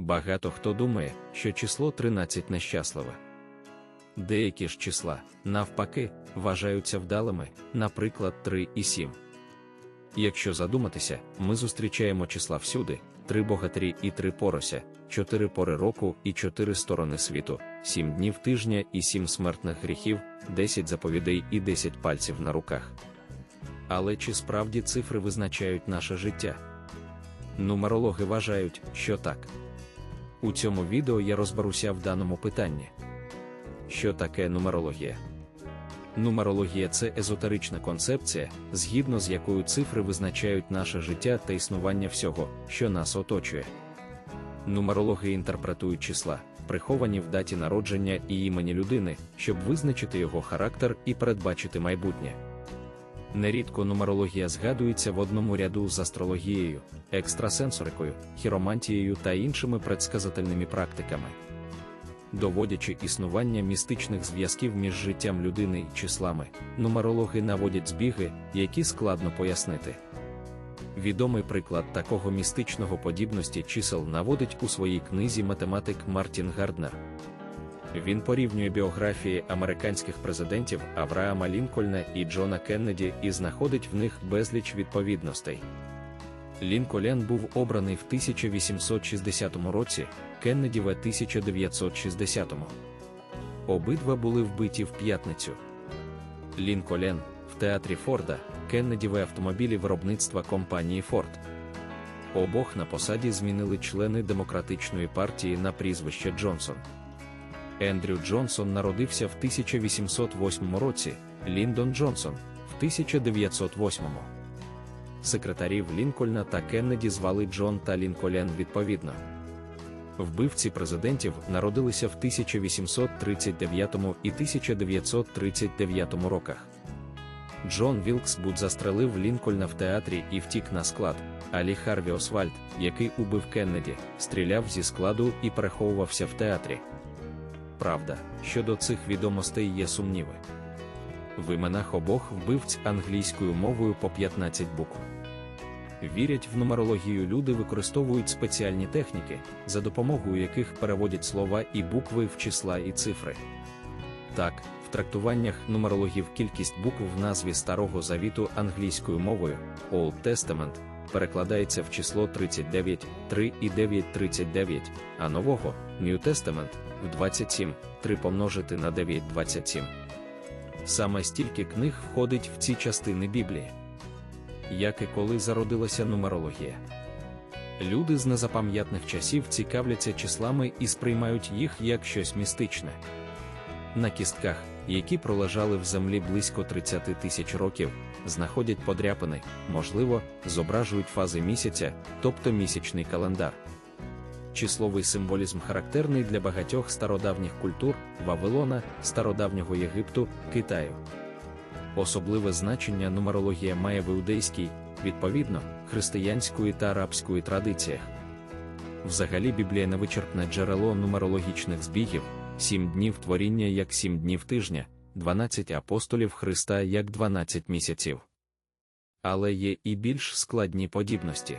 Багато хто думає, що число 13 нещасливе. Деякі ж числа, навпаки, вважаються вдалими, наприклад, 3 і 7. Якщо задуматися, ми зустрічаємо числа всюди: три богатирі і три порося, чотири пори року і чотири сторони світу, сім днів тижня і сім смертних гріхів, десять заповідей і десять пальців на руках. Але чи справді цифри визначають наше життя? Нумерологи вважають, що так. У цьому відео я розберуся в даному питанні. Що таке нумерологія? Нумерологія це езотерична концепція, згідно з якою цифри визначають наше життя та існування всього, що нас оточує. Нумерологи інтерпретують числа, приховані в даті народження і імені людини, щоб визначити його характер і передбачити майбутнє. Нерідко нумерологія згадується в одному ряду з астрологією, екстрасенсорикою, хіромантією та іншими предсказательними практиками. Доводячи існування містичних зв'язків між життям людини і числами, нумерологи наводять збіги, які складно пояснити. Відомий приклад такого містичного подібності чисел наводить у своїй книзі математик Мартін Гарднер. Він порівнює біографії американських президентів Авраама Лінкольна і Джона Кеннеді і знаходить в них безліч відповідностей. Лінкольн був обраний в 1860 році, Кеннеді в 1960. Обидва були вбиті в п'ятницю. Лінкольн в театрі Форда, Кеннеді в автомобілі виробництва компанії Форд. Обох на посаді змінили члени демократичної партії на прізвище Джонсон. Ендрю Джонсон народився в 1808 році, Ліндон Джонсон в 1908. Секретарів Лінкольна та Кеннеді звали Джон та Лінкольн відповідно. Вбивці президентів народилися в 1839 і 1939 роках. Джон Вілксбуд застрелив Лінкольна в театрі і втік на склад, а Лі Харві Освальд, який убив Кеннеді, стріляв зі складу і переховувався в театрі. Правда, щодо цих відомостей є сумніви. В іменах обох вбивць англійською мовою по 15 букв. Вірять в нумерологію люди використовують спеціальні техніки, за допомогою яких переводять слова і букви в числа і цифри. Так, в трактуваннях нумерологів кількість букв в назві Старого Завіту англійською мовою Old Testament перекладається в число 39, 3 і 9 39, а нового New Testament в 27, 3 помножити на 9 27. Саме стільки книг входить в ці частини Біблії. Як і коли зародилася нумерологія. Люди з незапам'ятних часів цікавляться числами і сприймають їх як щось містичне. На кістках, які пролежали в землі близько 30 тисяч років, знаходять подряпини, можливо, зображують фази місяця, тобто місячний календар. Числовий символізм характерний для багатьох стародавніх культур Вавилона, стародавнього Єгипту, Китаю. Особливе значення нумерологія має в іудейській, відповідно, християнської та арабської традиціях. Взагалі Біблія невичерпне джерело нумерологічних збігів, сім днів творіння як сім днів тижня, 12 апостолів Христа як 12 місяців. Але є і більш складні подібності.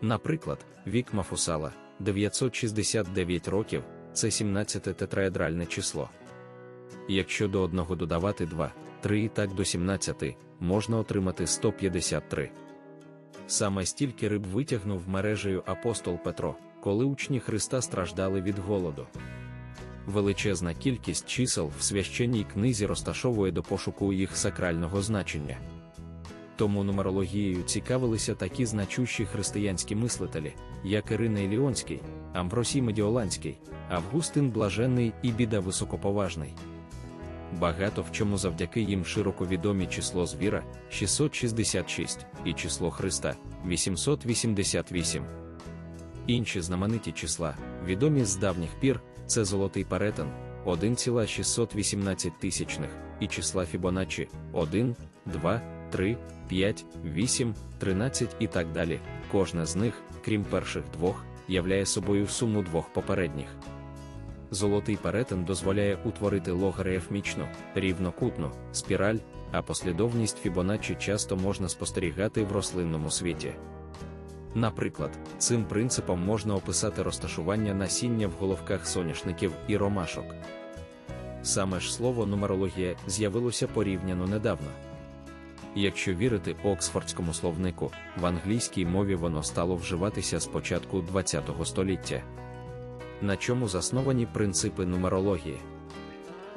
Наприклад, вік Мафусала 969 років це 17 тетраедральне число. Якщо до одного додавати 2, 3 і так до 17, можна отримати 153. Саме стільки риб витягнув мережею апостол Петро, коли учні Христа страждали від голоду. Величезна кількість чисел в священній книзі розташовує до пошуку їх сакрального значення. Тому нумерологією цікавилися такі значущі християнські мислителі, як Ірина Іліонський, Амбросій Медіоланський, Августин Блаженний і Біда Високоповажний. Багато в чому завдяки їм широко відомі число звіра 666 і число Христа 888. Інші знамениті числа, відомі з давніх пір, це золотий перетин 1,618 тисячних і числа Фібоначчі 1, 2, 3, 5, 8, 13 і так далі. Кожна з них, крім перших двох, являє собою суму двох попередніх. Золотий перетин дозволяє утворити логарифмічну, рівнокутну спіраль, а послідовність Фібоначчі часто можна спостерігати в рослинному світі. Наприклад, цим принципом можна описати розташування насіння в головках соняшників і ромашок. Саме ж слово нумерологія з'явилося порівняно недавно. Якщо вірити Оксфордському словнику, в англійській мові воно стало вживатися з початку ХХ століття. На чому засновані принципи нумерології?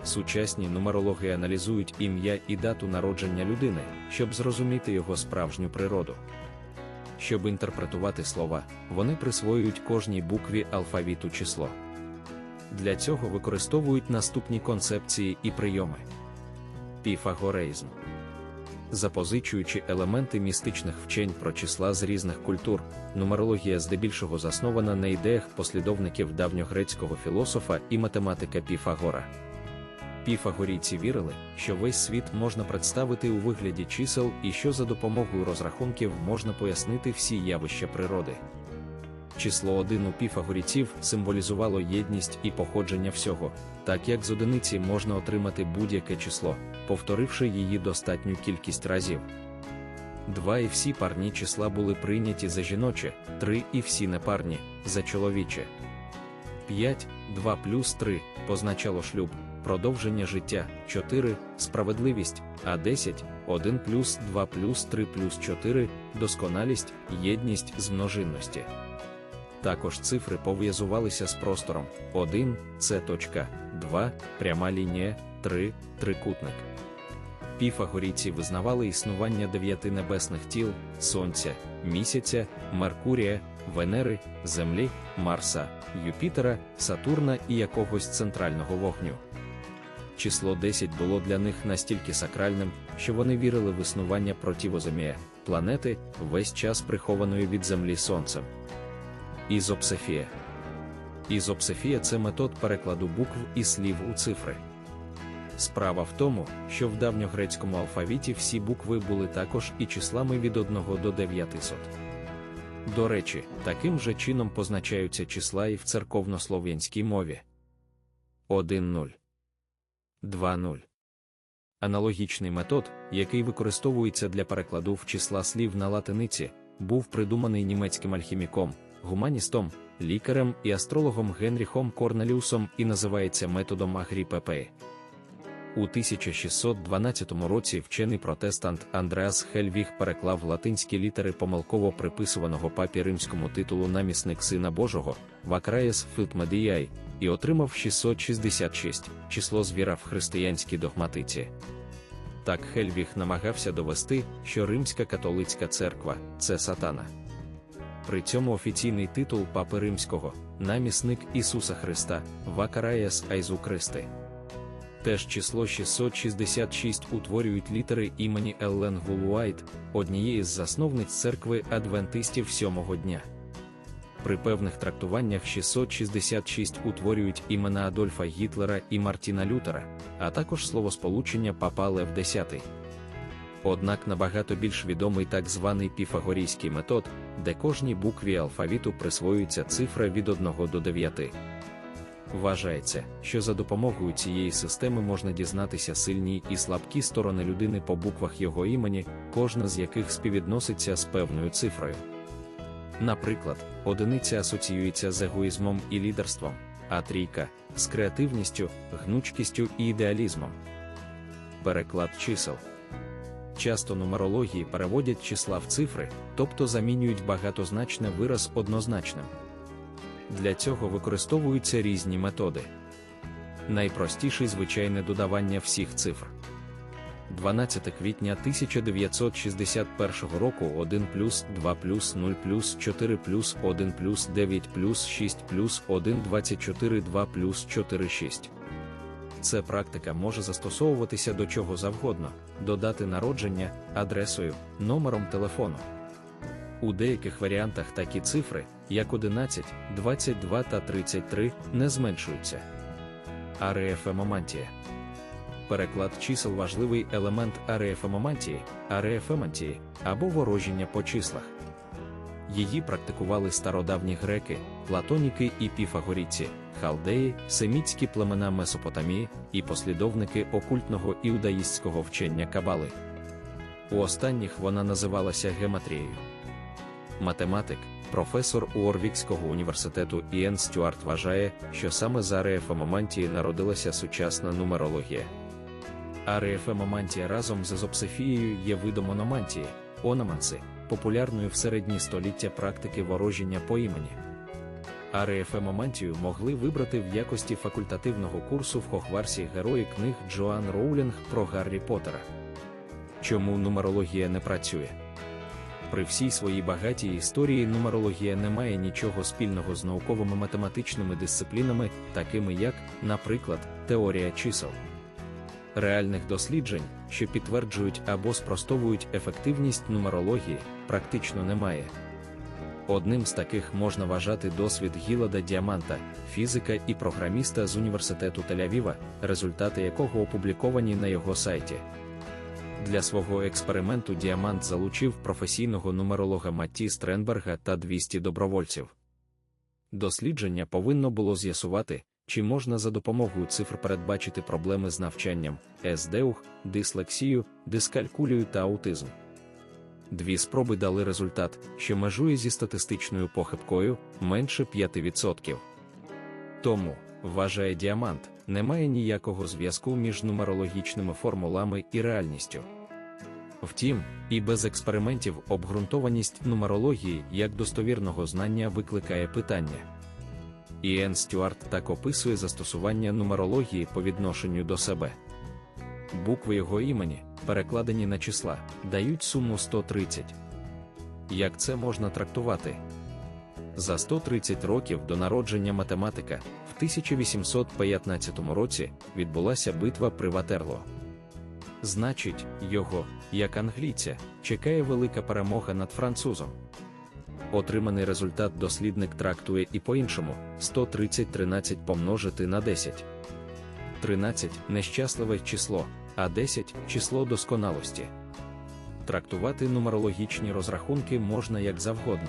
Сучасні нумерологи аналізують ім'я і дату народження людини, щоб зрозуміти його справжню природу. Щоб інтерпретувати слова, вони присвоюють кожній букві алфавіту число. Для цього використовують наступні концепції і прийоми: піфагореїзм. Запозичуючи елементи містичних вчень про числа з різних культур, нумерологія здебільшого заснована на ідеях послідовників давньогрецького філософа і математика Піфагора. Піфагорійці вірили, що весь світ можна представити у вигляді чисел і що за допомогою розрахунків можна пояснити всі явища природи. Число один у піфагорійців символізувало єдність і походження всього, так як з одиниці можна отримати будь-яке число, повторивши її достатню кількість разів. Два і всі парні числа були прийняті за жіноче, три і всі непарні за чоловіче. 5, 2 плюс 3 позначало шлюб, продовження життя, 4, справедливість, а 10, 1 плюс 2 плюс 3 плюс 4, досконалість, єдність з множинності. Також цифри пов'язувалися з простором 1 це точка, 2 пряма лінія, 3 трикутник. Піфагорійці визнавали існування дев'яти небесних тіл Сонця, місяця, Меркурія, Венери, Землі, Марса, Юпітера, Сатурна і якогось центрального вогню. Число 10 було для них настільки сакральним, що вони вірили в існування противоземія, планети, весь час прихованої від Землі Сонцем. Ізопсефія. Ізопсефія це метод перекладу букв і слів у цифри. Справа в тому, що в давньогрецькому алфавіті всі букви були також і числами від 1 до 900. До речі, таким же чином позначаються числа і в церковнослов'янській мові 1-0, 2-0. Аналогічний метод, який використовується для перекладу в числа слів на латиниці, був придуманий німецьким альхіміком, гуманістом, лікарем і астрологом Генріхом Корнеліусом і називається методом Агріпепеї. У 1612 році вчений протестант Андреас Хельвіг переклав латинські літери помилково приписуваного папі римському титулу намісник Сина Божого Вакраєс Филтмедіяй і отримав 666 число звіра в християнській догматиці. Так Хельвіг намагався довести, що Римська католицька церква це сатана. При цьому офіційний титул Папи Римського, намісник Ісуса Христа, Вакараєс Айзу Христи. Теж число 666 утворюють літери імені Еллен Гулуайт, однієї з засновниць церкви адвентистів сьомого дня. При певних трактуваннях 666 утворюють імена Адольфа Гітлера і Мартіна Лютера, а також словосполучення Папа Лев X. Однак набагато більш відомий так званий піфагорійський метод, де кожній букві алфавіту присвоюється цифра від 1 до 9. Вважається, що за допомогою цієї системи можна дізнатися сильні і слабкі сторони людини по буквах його імені, кожна з яких співвідноситься з певною цифрою. Наприклад, одиниця асоціюється з егоїзмом і лідерством, а трійка з креативністю, гнучкістю і ідеалізмом. Переклад чисел. Часто нумерології переводять числа в цифри, тобто замінюють багатозначне вираз однозначним. Для цього використовуються різні методи. Найпростіший звичайне додавання всіх цифр. 12 квітня 1961 року 1 плюс 2 плюс 0 плюс 4 плюс 1 плюс 9 плюс 6 плюс 1 24 2 плюс 4 6. Це практика може застосовуватися до чого завгодно, додати народження, адресою, номером телефону. У деяких варіантах такі цифри, як 11, 22 та 33, не зменшуються. Ареефемомантія Переклад чисел важливий елемент ареефемомантії, ареефемантії або ворожіння по числах. Її практикували стародавні греки, платоніки і піфагорійці, халдеї, семітські племена Месопотамії і послідовники окультного іудаїстського вчення кабали. У останніх вона називалася гематрією. Математик, професор Уорвікського університету Іен Стюарт вважає, що саме з аріефемомантії народилася сучасна нумерологія. Аріефемомантія разом з езопсифією є видом ономантії, ономанси, популярної в середні століття практики ворожіння по імені. Аріефемомантію могли вибрати в якості факультативного курсу в Хохварсі герої книг Джоан Роулінг про Гаррі Поттера. Чому нумерологія не працює? При всій своїй багатій історії нумерологія не має нічого спільного з науковими математичними дисциплінами, такими як, наприклад, теорія чисел. Реальних досліджень, що підтверджують або спростовують ефективність нумерології, практично немає. Одним з таких можна вважати досвід Гілада Діаманта, фізика і програміста з університету Тель-Авіва, результати якого опубліковані на його сайті. Для свого експерименту Діамант залучив професійного нумеролога Матті Стренберга та 200 добровольців. Дослідження повинно було з'ясувати, чи можна за допомогою цифр передбачити проблеми з навчанням, СДУХ, дислексію, дискалькулію та аутизм. Дві спроби дали результат, що межує зі статистичною похибкою менше 5%. Тому, вважає діамант, немає ніякого зв'язку між нумерологічними формулами і реальністю. Втім, і без експериментів обґрунтованість нумерології як достовірного знання викликає питання. Іен Стюарт так описує застосування нумерології по відношенню до себе. Букви його імені, перекладені на числа, дають суму 130. Як це можна трактувати? За 130 років до народження математика в 1815 році відбулася битва при Ватерло. Значить, його, як англійця, чекає велика перемога над французом. Отриманий результат дослідник трактує і по-іншому: 130 13 помножити на 10. 13 нещасливе число, а 10 число досконалості. Трактувати нумерологічні розрахунки можна як завгодно.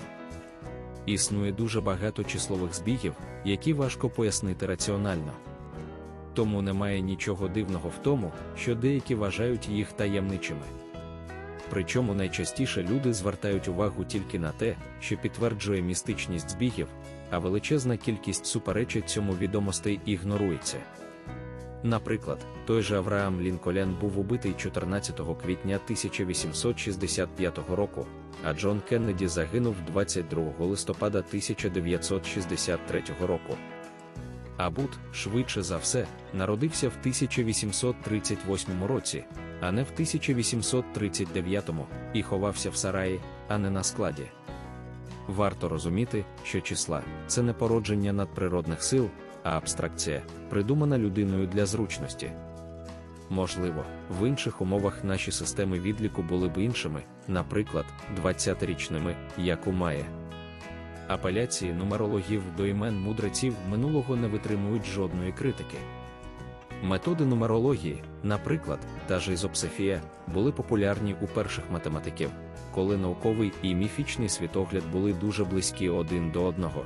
Існує дуже багато числових збігів, які важко пояснити раціонально. Тому немає нічого дивного в тому, що деякі вважають їх таємничими. Причому найчастіше люди звертають увагу тільки на те, що підтверджує містичність збігів, а величезна кількість суперечить цьому відомостей ігнорується. Наприклад, той же Авраам Лінколян був убитий 14 квітня 1865 року, а Джон Кеннеді загинув 22 листопада 1963 року. Абут, швидше за все, народився в 1838 році, а не в 1839 і ховався в сараї, а не на складі. Варто розуміти, що числа це не породження надприродних сил, а абстракція, придумана людиною для зручності. Можливо, в інших умовах наші системи відліку були б іншими, наприклад, 20-річними, як у Має. Апеляції нумерологів до імен мудреців минулого не витримують жодної критики. Методи нумерології, наприклад, та ж ізопсифія, були популярні у перших математиків, коли науковий і міфічний світогляд були дуже близькі один до одного.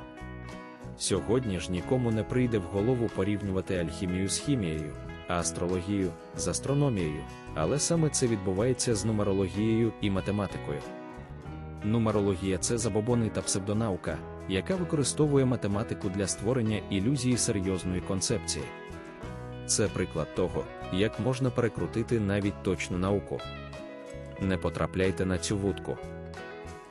Сьогодні ж нікому не прийде в голову порівнювати альхімію з хімією, а астрологію з астрономією, але саме це відбувається з нумерологією і математикою. Нумерологія це забобони та псевдонаука, яка використовує математику для створення ілюзії серйозної концепції. Це приклад того, як можна перекрутити навіть точну науку. Не потрапляйте на цю вудку.